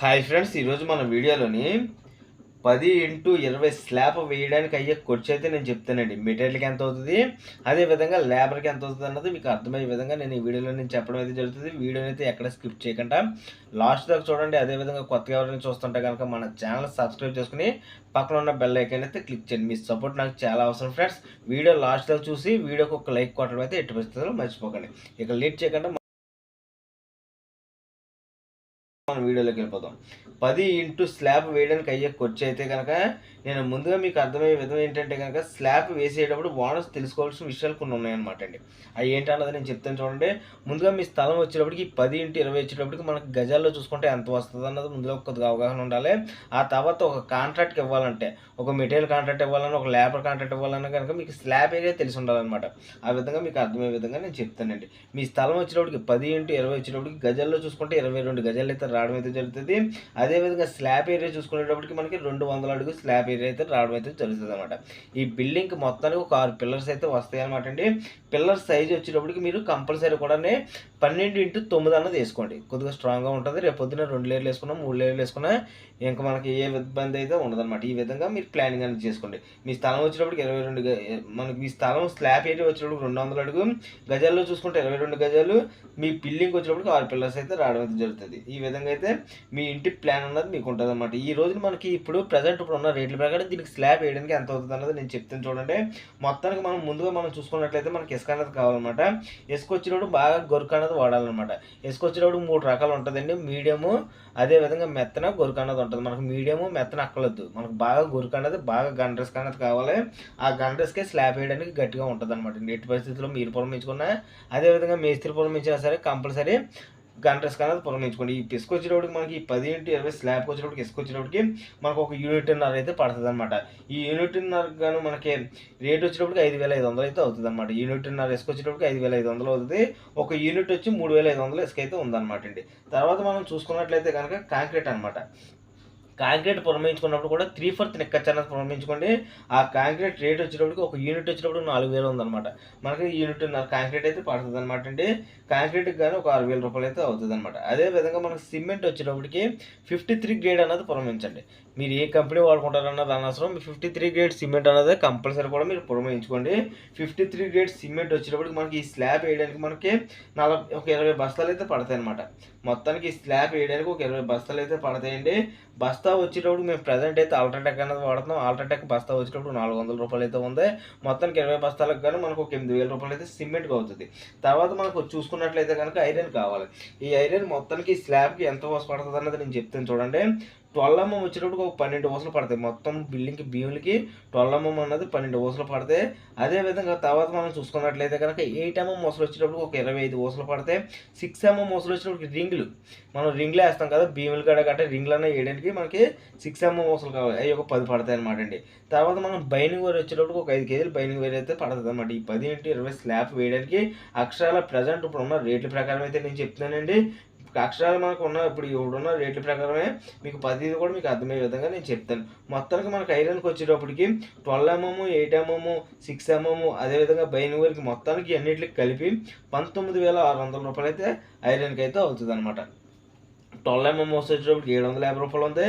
Hi friends ఈరోజు మన వీడియోలోని పది ఇంటూ ఇరవై స్లాబ్ వేయడానికి అయ్యే ఖర్చు అయితే నేను చెప్తానండి. మెటీరియల్కి ఎంత అవుతుంది అదేవిధంగా లేబర్కి ఎంత అవుతుంది అన్నది మీకు అర్థమయ్యే విధంగా నేను ఈ వీడియోలో నేను చెప్పడం అయితే జరుగుతుంది. వీడియోని అయితే ఎక్కడ స్కిప్ చేయకుండా లాస్ట్ దాకా చూడండి. అదేవిధంగా కొత్తగా ఎవరైనా చూస్తుంటే కనుక మన ఛానల్ సబ్స్క్రైబ్ చేసుకుని పక్కన ఉన్న బెల్ ఐకాన్ అయితే క్లిక్ చేయండి. మీ సపోర్ట్ నాకు చాలా అవసరం ఫ్రెండ్స్. వీడియో లాస్ట్ దాకా చూసి వీడియోకి ఒక లైక్ కొట్టడం అయితే ఎట్టి పరిస్థితుల్లో మర్చిపోకండి. ఇక లేట్ చేయకుండా మనం వీడియోలోకి వెళ్ళిపోతాం పది ఇంటూ స్లాబ్ వేయడానికి అయ్యే ఖర్చు అయితే కనుక నేను ముందుగా మీకు అర్థమయ్యే విధం ఏంటంటే కనుక స్లాబ్ వేసేటప్పుడు ఓనర్స్ తెలుసుకోవాల్సిన విషయాలు కొన్ని ఉన్నాయన్నమాట అండి. అవి ఏంటన్నది నేను చెప్తాను చూడండి. ముందుగా మీ స్థలం వచ్చేటప్పటికి పది ఇంటూ ఇరవై వచ్చేటప్పటికి మనకి గజాల్లో చూసుకుంటే ఎంత వస్తుంది అన్నది ముందుగా కొద్దిగా అవగాహన ఉండాలి. ఆ తర్వాత ఒక కాంట్రాక్ట్కి ఇవ్వాలంటే ఒక మెటీరియల్ కాంట్రాక్ట్ ఇవ్వాలన్నా ఒక లేబర్ కాంట్రాక్ట్ ఇవ్వాలన్నా కనుక మీకు స్లాబ్ ఏరియా తెలిసి ఉండాలన్నమాట. ఆ విధంగా మీకు అర్థమయ్యే విధంగా నేను చెప్తానండి. మీ స్థలం వచ్చేటప్పటికి పది ఇంటూ ఇరవై వచ్చేటప్పటికి గజాల్లో చూసుకుంటే ఇరవై రెండు గజాలు అయితే రావడం అయితే జరుగుతుంది. అదేవిధంగా స్లాబ్ ఏరియా చూసుకునేటప్పటికి మనకి రెండు వందల అడుగు స్లాబ్ ఏరియా అయితే రావడం అయితే జరుగుతుంది అనమాట ఈ బిల్డింగ్ మొత్తానికి ఒక ఆరు పిల్లర్స్ అయితే వస్తాయి అనమాట అండి. పిల్లర్ సైజ్ వచ్చేటప్పటికి మీరు కంపల్సరీ కూడా పన్నెండు ఇంటూ తొమ్మిది అన్నది వేసుకోండి. కొద్దిగా స్ట్రాంగ్గా ఉంటుంది. రేపు పొద్దున రెండు లేయర్లు వేసుకున్నా మూడు లేయర్లు వేసుకున్నా ఇంకా మనకి ఏ ఇబ్బంది అయితే ఉండదన్నమాట. ఈ విధంగా మీరు ప్లానింగ్ అనేది చేసుకోండి. మీ స్థలం వచ్చినప్పుడు ఇరవై రెండు మనకి మీ స్థలం స్లాబ్ ఏరియా వచ్చేటప్పుడు రెండు వందల అడుగు. గజాల్లో చూసుకుంటే ఇరవై రెండు గజాలు. మీ బిల్డింగ్ వచ్చినప్పుడు ఆరు పిల్లర్స్ అయితే రావడం అయితే జరుగుతుంది. ఈ విధంగా అయితే మీ ఇంటి ప్లాన్ అన్నది మీకు ఉంటుంది అనమాట ఈ రోజు మనకి ఇప్పుడు ప్రజెంట్ ఇప్పుడు ఉన్న రేట్ల ప్రకారం దీనికి స్లాబ్ వేయడానికి ఎంత అవుతుంది అన్నది నేను చెప్తాను చూడండి. మొత్తానికి మనం ముందుగా మనం చూసుకున్నట్లయితే మనకి ఇసుక అనేది కావాలన్నమాట. ఇసుక వచ్చినప్పుడు బాగా గొరుకు అనేది వాడాలన్నమాట. ఇసుక వచ్చేటప్పుడు మూడు రకాలు ఉంటుందండి. మీడియము అదే విధంగా మెత్తన గొరుకు అన్నది ఉంటుంది. మనకు మీడియము మెత్తన అక్కలొద్దు మనకు బాగా గొరుకు అన్నది బాగా గండ్రస్క్ అన్నది కావాలి. ఆ గండ్రస్కే స్లాబ్ వేయడానికి గట్టిగా ఉంటుంది అనమాట ఎట్టి పరిస్థితుల్లో మీరు పురమించుకున్నా అదేవిధంగా మేస్త్రి పురమించినా సరే కంపల్సరీ గంటస్ అనేది పురమించుకోండి ఈ ఇసుక వచ్చేటప్పటికి మనకి ఈ పది ఇంటూ ఇరవై స్లాబ్కి వచ్చేటప్పటికి ఇసుక వచ్చేటప్పటికి మనకు ఒక యూనిట్ అయితే పడుతుంది అనమాట ఈ యూనిట్ గాను మనకి రేట్ వచ్చేటప్పటికి ఐదు వేల ఐదు వందలు అయితే అవుతుంది అనమాట యూనిట్ నర ఇసుక వచ్చేటప్పటికి ఐదు వేల ఐదు వందలు అవుతుంది. ఒక యూనిట్ వచ్చి మూడు వేల ఐదు వందలు ఇసుక అయితే ఉందన్నమాట అండి. తర్వాత మనం చూసుకున్నట్లయితే కనుక కాంక్రీట్ అనమాట కాంక్రీట్ పురమించుకున్నప్పుడు కూడా త్రీ ఫోర్త్ నెక్కచ్చు పురమించుకోండి ఆ కాంక్రీట్ రేట్ వచ్చేటప్పటికి ఒక యూనిట్ వచ్చేటప్పుడు నాలుగు వేలు ఉందన్నమాట. మనకి యూనిట్ కాంక్రీట్ అయితే పడుతుంది అనమాట అండి. కాంక్రీట్కి కానీ ఒక ఆరు వేల రూపాయలు అయితే అవుతుంది అనమాట అదే విధంగా మనకి సిమెంట్ వచ్చేటప్పటికి ఫిఫ్టీ త్రీ గ్రేడ్ అనేది పురమించండి మీరు ఏ కంపెనీ వాడుకుంటారన్నది అనవసరం ఫిఫ్టీ త్రీ గ్రేడ్ సిమెంట్ అనేది కంపల్సరీ కూడా మీరు పురమించుకోండి ఫిఫ్టీ త్రీ గ్రేడ్ సిమెంట్ వచ్చేటప్పటికి మనకి ఈ స్లాబ్ వేయడానికి మనకి నలభై ఒక ఇరవై బస్తాలు అయితే పడతాయి అనమాట మొత్తానికి స్లాబ్ వేయడానికి ఒక ఇరవై బస్తాలు అయితే పడతాయండి. బస్తా వచ్చేటప్పుడు మేము ప్రజెంట్ అయితే అల్ట్రాటెక్ అనేది వాడుతున్నాం. అల్ట్రాటెక్ బస్తా వచ్చేటప్పుడు నాలుగు వందల రూపాయలు అయితే ఉంది. మొత్తానికి ఇరవై బస్తాలకు కానీ మనకు ఒక ఎనిమిది వేల రూపాయలు అయితే సిమెంట్కి అవుతుంది. తర్వాత మనకు చూసుకున్నట్లయితే కనుక ఐరన్ కావాలి. ఈ ఐరన్ మొత్తానికి స్లాబ్కి ఎంత వస్తు పడుతుంది అన్నది నేను చెప్తాను చూడండి. ట్వెల్వ్ ఎంఎం వచ్చేటప్పుడు ఒక పన్నెండు ఊసలు పడతాయి. మొత్తం బిల్డింగ్కి భీములకి ట్వెల్వ్ ఎంఎం అన్నది పన్నెండు ఊసలు పడతాయి. అదేవిధంగా తర్వాత మనం చూసుకున్నట్లయితే కనుక ఎయిట్ ఎంఎం మొసలు వచ్చేటప్పుడు ఒక ఇరవై ఐదు ఊసలు పడతాయి. సిక్స్ ఎంఎం ఊసలు వచ్చేటప్పుడు రింగులు. మనం రింగ్లు వేస్తాం కదా భీములు గడ రింగ్లు అన్న వేయడానికి మనకి సిక్స్ ఎంఎం ఊసలు కావాలి. అవి ఒక పది పడతాయి అనమాట అండి. తర్వాత మనం బైనింగ్ వేర్ వచ్చేటప్పుడు ఒక ఐదు కేజీలు బైనింగ్ వేర్ అయితే పడుతుంది అనమాట ఈ పది ఇంటి ఇరవై స్లాబ్ వేయడానికి అక్షరాల ప్రజెంట్ ఇప్పుడు ఉన్న రేట్ల ప్రకారం అయితే నేను చెప్తున్నానండి. అక్షరాలు మనకు ఉన్న ఇప్పుడు ఇప్పుడున్న రేట్ల ప్రకారమే మీకు పది కూడా మీకు అర్థమయ్యే విధంగా నేను చెప్తాను. మొత్తానికి మనకు ఐరన్కి వచ్చేటప్పటికి twelve MM eight MM six MM అదేవిధంగా బైనవరికి మొత్తానికి అన్నిటికి కలిపి పంతొమ్మిది వేల ఆరు వందల రూపాయలు అయితే ఐరన్కి అయితే అవుతుంది అనమాట ట్వెల్వ్ ఎంఎం వచ్చేటప్పటికి ఏడు వందల యాభై రూపాయలు ఉంది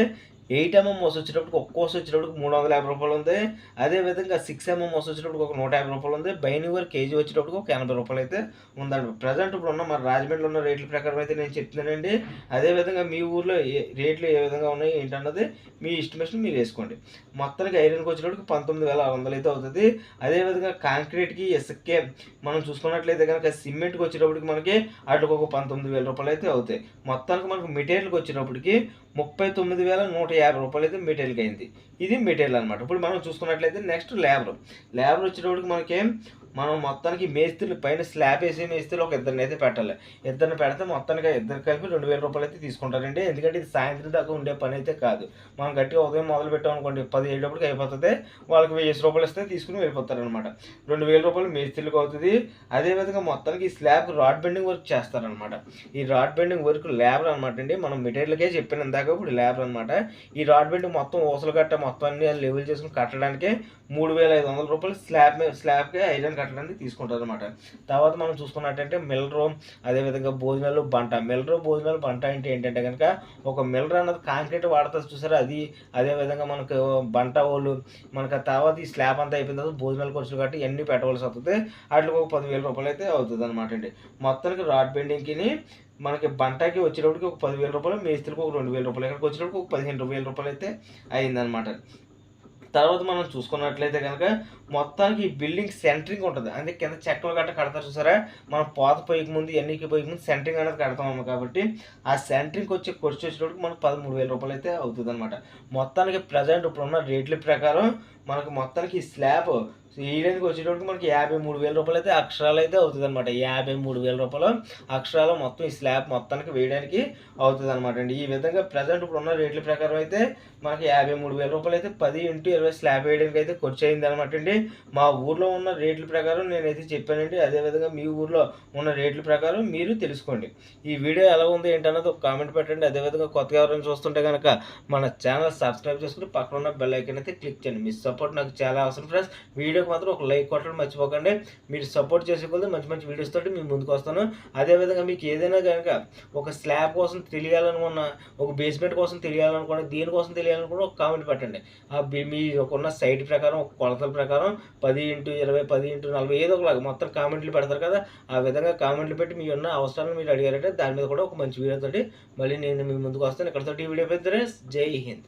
ఎయిట్ ఎంఎం వస్తు వచ్చేటప్పటికి ఒక్క వచ్చేటప్పటికి మూడు వందల యాభై రూపాయలు ఉంది. అదేవిధంగా సిక్స్ ఎంఎం వస్తు వచ్చేటప్పటికి ఒక నూట యాభై రూపాయలు ఉంది. బైనివర్ కేజీ వచ్చేటప్పటికి ఒక ఎనభై రూపాయలు అయితే ఉందండి. ప్రజెంట్ ఇప్పుడు ఉన్న మన రాజమండ్రిలో ఉన్న రేట్ల ప్రకారం అయితే నేను చెప్తున్నానండి. అదేవిధంగా మీ ఊర్లో ఏ రేట్లు ఏ విధంగా ఉన్నాయి ఏంటన్నది మీ ఎస్టిమేషన్ మీరు వేసుకోండి. మొత్తానికి ఐరన్కి వచ్చేటప్పటికి పంతొమ్మిది వేల ఆరు వందలు అయితే అవుతుంది. అదేవిధంగా కాంక్రీట్కి ఇసుకే మనం చూసుకున్నట్లయితే కనుక సిమెంట్కి వచ్చేటప్పటికి మనకి అటుకు ఒక పంతొమ్మిది వేల రూపాయలు అయితే అవుతాయి. మొత్తానికి మనకు మెటీరియల్కి వచ్చేటప్పటికి ముప్పై తొమ్మిది వేల నూట యాభై రూపాయలు అయితే మెటీరియల్కి అయింది. ఇది మెటీరియల్ అనమాట ఇప్పుడు మనం చూసుకున్నట్లయితే నెక్స్ట్ లేబర్ లేబర్ వచ్చేటప్పటికి మనకి మనం మొత్తానికి మేస్త్రులు పైన స్లాబ్ వేసి మేస్త్రులు ఒక ఇద్దరిని అయితే పెట్టాలి. ఇద్దరిని పెడితే మొత్తానికి ఇద్దరు కలిపి రెండు వేల రూపాయలు అయితే తీసుకుంటారండి. ఎందుకంటే ఇది సాయంత్రం దాకా ఉండే పని అయితే కాదు. మనం గట్టిగా ఉదయం మొదలు పెట్టాం అనుకోండి పది ఏడప్పటికి అయిపోతుంది. వాళ్ళకి వెయ్యి రూపాయలు ఇస్తే తీసుకుని వెళ్ళిపోతారనమాట రెండు వేల రూపాయలు మేస్త్రులకు అవుతుంది. అదేవిధంగా మొత్తానికి ఈ స్లాబ్ రాడ్ బెండింగ్ వర్క్ చేస్తారనమాట ఈ రాడ్ బెండింగ్ వర్క్ లేబర్ అనమాట అండి. మనం మెటీరియల్కే చెప్పిన ఇందాక ఇప్పుడు లేబర్ అనమాట ఈ రాడ్ బెండింగ్ మొత్తం ఊసలు కట్ట మొత్తం అన్ని లెవెల్ చేసుకుని కట్టడానికి మూడు వేల ఐదు వందల రూపాయలు స్లాబ్ స్లాబ్కి ఐరన్ కట్ట కట్టడానికి తీసుకుంటారు అనమాట తర్వాత మనం చూసుకున్నట్టంటే మిల్రో అదేవిధంగా భోజనాలు బంట. మిల్రో భోజనాలు బంట అంటే ఏంటంటే కనుక ఒక మిల్రో అన్నది కాంక్రీట్ వాడతారు చూసారా? అది అదేవిధంగా మనకు బంట వాళ్ళు మనకు తర్వాత ఈ స్లాబ్ అంతా అయిపోయిన తర్వాత భోజనాలు ఖర్చులు కట్టి ఇవన్నీ పెట్టవలసి వస్తుంది? వాటికి ఒక పదివేల రూపాయలు అయితే అవుతుంది అనమాట అండి. మొత్తానికి రాడ్ బెండింగ్కి మనకి బంటాకి వచ్చేటప్పటికి ఒక పదివేల రూపాయలు మేస్త్రికి ఒక రెండు వేల రూపాయలు ఇక్కడికి వచ్చేటప్పటికి ఒక పదిహేను వేల రూపాయలు అయితే అయిందనమాట తర్వాత మనం చూసుకున్నట్లయితే కనుక మొత్తానికి ఈ బిల్డింగ్ సెంటరింగ్ ఉంటుంది. అంటే కింద చెక్కలు గట్ట కడతారు చూసారా? మనం పోత పోయక ముందు ఎన్నికి పోయక ముందు సెంటరింగ్ అనేది కడతాము కాబట్టి ఆ సెంటరింగ్ వచ్చే ఖర్చు వచ్చేటప్పుడు మనకు పదమూడు వేల రూపాయలు అయితే అవుతుంది అనమాట మొత్తానికి ప్రజెంట్ ఇప్పుడున్న రేట్ల ప్రకారం మనకు మొత్తానికి ఈ స్లాబ్ ఈడేందుకు వచ్చేటప్పటికి మనకి యాభై మూడు వేల రూపాయలు అయితే అక్షరాలు అయితే అవుతుంది అనమాట యాభై మూడు వేల రూపాయలు అక్షరాలు మొత్తం ఈ స్లాబ్ మొత్తానికి వేయడానికి అవుతుంది అనమాట అండి. ఈ విధంగా ప్రజెంట్ ఇప్పుడు ఉన్న రేట్ల ప్రకారం అయితే మనకి యాభై మూడు వేల రూపాయలు అయితే పది ఇంటూ ఇరవై స్లాబ్ వేయడానికి అయితే ఖర్చు అయింది అనమాట అండి. మా ఊర్లో ఉన్న రేట్ల ప్రకారం నేనైతే చెప్పానండి. అదేవిధంగా మీ ఊర్లో ఉన్న రేట్ల ప్రకారం మీరు తెలుసుకోండి. ఈ వీడియో ఎలా ఉంది ఏంటన్నది ఒక కామెంట్ పెట్టండి. అదేవిధంగా కొత్తగా ఎవరైనా చూస్తుంటే కనుక మన ఛానల్ సబ్స్క్రైబ్ చేసుకుని పక్కన ఉన్న బెల్ ఐకన్ అయితే క్లిక్ చేయండి. మీ సపోర్ట్ నాకు చాలా అవసరం ఫ్రెండ్స్. వీడియోకి మాత్రం ఒక లైక్ కొట్టడం మర్చిపోకండి. మీరు సపోర్ట్ చేసే కొద్దీ మంచి మంచి వీడియోస్ తోటి మీ ముందుకు వస్తాను. అదేవిధంగా మీకు ఏదైనా కనుక ఒక స్లాబ్ కోసం తెలియాలనుకున్న ఒక బేస్మెంట్ కోసం తెలియాలనుకున్న దేనికోసం తెలియాలనుకున్న ఒక కామెంట్ పెట్టండి. ఆ మీ ఉన్న సైట్ ప్రకారం ఒక కొలతల ప్రకారం పది ఇంటూ ఇరవై పది ఇంటూ నలభై ఏదో ఒకలాగా మొత్తం కామెంట్లు పెడతారు కదా. ఆ విధంగా కామెంట్లు పెట్టి మీ ఉన్న అవసరాలను మీరు అడిగారంటే దాని మీద కూడా ఒక మంచి వీడియో తోటి మళ్ళీ నేను మీ ముందుకు వస్తాను. ఇక్కడతో ఈ వీడియో పెద్దరే జై హింద్.